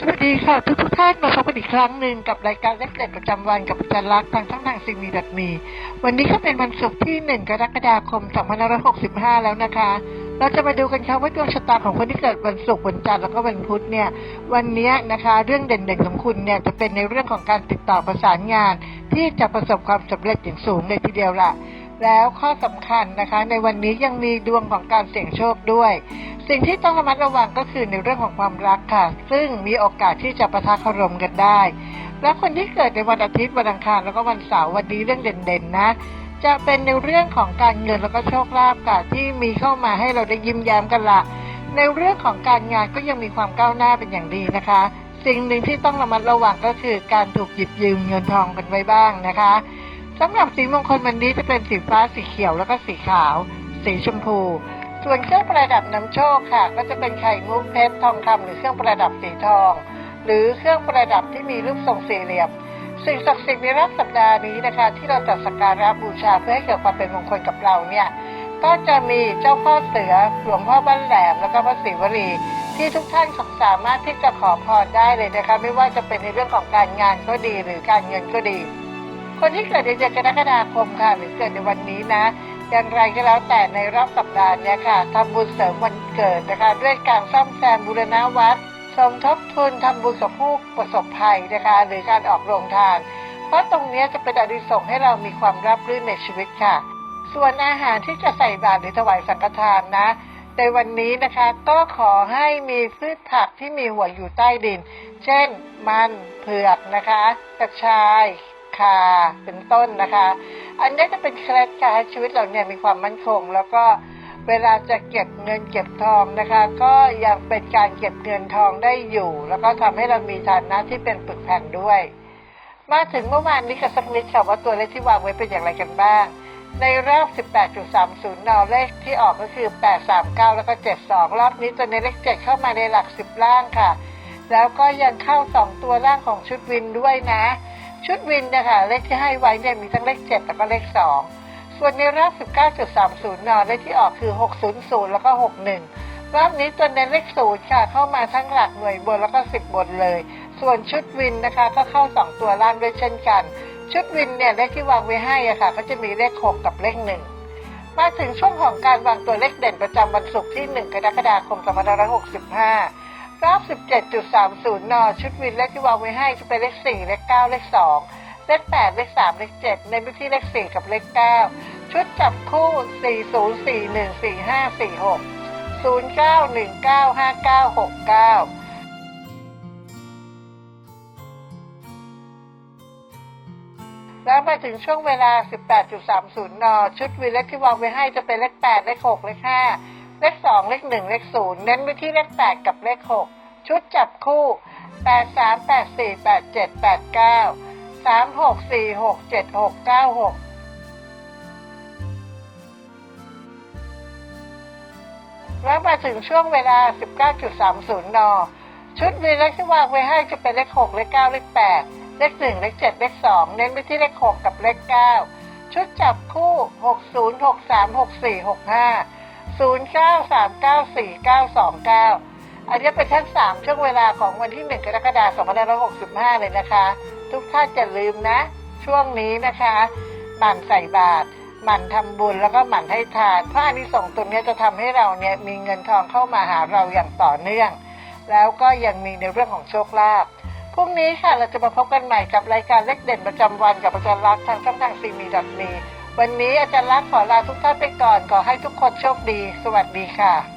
สวัสดีค่ะทุกทุกท่านมาพบกันอีกครั้งหนึ่งกับรายการเล็กเด็ดประจำวันกับอาจารย์ลักษณ์ทางช่องทางซีมีดัดมีวันนี้ก็เป็นวันศุกร์ที่ 1 กรกฎาคม 2565 แล้วนะคะ เราจะมาดูกันค่ะว่าดวงชะตาของคนที่เกิดวันศุกร์วันจันทร์แล้วก็วันพุธเนี่ย วันนี้นะคะ เรื่องเด่นๆของคุณเนี่ยจะเป็นในเรื่องของการติดต่อประสานงาน ที่จะประสบความสำเร็จอย่างสูงเลยทีเดียวล่ะ แล้วข้อสำคัญนะคะ ในวันนี้ยังมีดวงของการเสี่ยงโชคด้วย สิ่งที่ต้องระมัดระวังก็คือในเรื่องของความรักค่ะ ซึ่งมีโอกาสที่จะประทะคารมกันได้ และคนที่เกิดในวันอาทิตย์วันอังคารแล้วก็วันเสาร์วันนี้เรื่องเด่นๆนะจะเป็นในเรื่องของการเงินแล้วก็โชคลาภค่ะที่มีเข้ามาให้เราได้ยิ้มแย้มกันละในเรื่องของการงานก็ยังมีความก้าวหน้าเป็นอย่างดีนะคะ สิ่งหนึ่งที่ต้องระมัดระวังก็คือการถูกหยิบยืมเงินทองกันไว้บ้างนะคะ สำหรับสีมงคลวันนี้จะเป็นสีฟ้าสีเขียวแล้วก็สีขาว สีชมพู ส่วนเครื่องประดับนำโชคค่ะ ก็จะเป็นไข่มุกเพชรทองคำหรือเครื่องประดับสีทอง หรือเครื่องประดับที่มีรูปทรงสี่เหลี่ยมสิ่งศักดิ์สิทธิ์ในรอบสัปดาห์นี้นะคะ ที่เราจัดสักการะบูชาเพื่อให้เกิดความเป็นมงคลกับเราเนี่ยก็จะมีเจ้าพ่อเสือหลวงพ่อบ้านแหลมแล้วก็พระศิวลีที่ทุกท่านสามารถที่จะขอพรได้เลยนะคะ ไม่ว่าจะเป็นในเรื่องของการงานก็ดีหรือการเงินก็ดี คนที่เกิดในเดือนกรกฎาคมค่ะหรือเกิดในวันนี้นะ อย่างไรก็แล้วแต่ในรอบสัปดาห์เนี้ยค่ะทำบุญเสริมวันเกิดนะคะ ด้วยการซ่อมแซมบูรณะวัดสมทบทุนทำบุญกับผู้ประสบภัยนะคะหรือการออกโรงทาน เพราะตรงนี้จะเป็นอดิสงให้เรามีความรับรื่นในชีวิตค่ะ ส่วนอาหารที่จะใส่บาตรหรือถวายสังฆทานนะ ในวันนี้นะคะก็ขอให้มีพืชผักที่มีหัวอยู่ใต้ดิน เช่น มันเผือกนะคะกระชาย คาเป็นต้นนะคะ อันนี้จะเป็นเคล็ดการให้ชีวิตเราเนี่ยมีความมั่นคง แล้วก็เวลาจะเก็บเงินเก็บทองนะคะ ก็ยังเป็นการเก็บเงินทองได้อยู่ แล้วก็ทำให้เรามีฐานะที่เป็นปึกแผ่นด้วย มาถึงเมื่อวานนี้กันสักนิดค่ะว่าตัวเลขที่วางไว้เป็นอย่างไรกันบ้าง ในรอบ 18.30นเลขที่ออกก็คือ 839 แล้วก็ 72 รอบนี้ตัวในเลข 7 เข้ามาในหลัก 10 ล่างค่ะ แล้วก็ยังเข้า 2 ตัวล่างของชุดวินด้วยนะ ชุดวินนะคะเลขที่ให้ไว้เนี่ยมีทั้งเลข 7 แล้วก็เลข 2 ส่วนในรอบ 19.30นเลขที่ออกคือ 600 แล้วก็ 61 รอบนี้ตัวในเลข0ค่ะ เข้ามาทั้งหลักหน่วยบนแล้วก็ 10 บนเลย ส่วนชุดวินนะคะ ก็เข้า 2 ตัวล่างด้วยเช่นกัน ชุดวินเนี่ยเลขที่วางไว้ให้อะค่ะ ก็จะมีเลข 6 กับเลข 1มาถึงช่วงของการวางตัวเลขเด่นประจำวันศุกร์ที่ 1 กรกฎาคม 2565 รอบ17.30 น ชุดวินเลขที่วางไว้ให้จะเป็นเลข 4 เลข 9 เลข 2 เลข 8 เลข 3 เลข 7 ในวิธีเลข 4 กับเลข 9 ชุดจับคู่ 40414546 09195969แล้วมาถึงช่วงเวลา 18.30 น ชุดวินเลขที่วางไว้ให้จะเป็นเลข 8 เลข 6 เลข 5 เลขสองเลขหนึ่งเลขศูนย์เน้นไปที่เลขแปดกับเลขหกชุดจับคู่แปดสามแปดสี่แปดเจ็ดแปดเก้าสามหกสี่หกเจ็ดหกเก้าหกแล้วมาถึงช่วงเวลาสิบเก้าจุดสามศูนย์นชุดวีเล็กที่วางไว้ให้จะเป็นเลขหกเลขเก้าเลขแปดเลขหนึ่งเลขเจ็ดเลขสองเน้นไปที่เลขหกกับเลขเก้าชุดจับคู่หกศูนย์หกสามหกสี่หกห้า 09 39 49 29อันนี้เป็นทั้ง 3 ช่วงเวลาของวันที่ 1 กรกฎาคม2565 เลยนะคะ ทุกท่านอย่าลืมนะ ช่วงนี้นะคะหมั่นใส่บาตรหมั่นทำบุญแล้วก็หมั่นให้ทานเพราะอานิสงส์ตรงนี้จะทำให้เราเนี่ยมีเงินทองเข้ามาหาเราอย่างต่อเนื่อง แล้วก็ยังมีในเรื่องของโชคลาภพรุ่งนี้ค่ะเราจะมาพบกันใหม่กับรายการเลขเด่นประจำวันกับอาจารย์รักทางช่องทางซีมีดอทมี วันนี้อาจารย์รักษ์ขอลาทุกท่านไปก่อนขอให้ทุกคนโชคดี สวัสดีค่ะ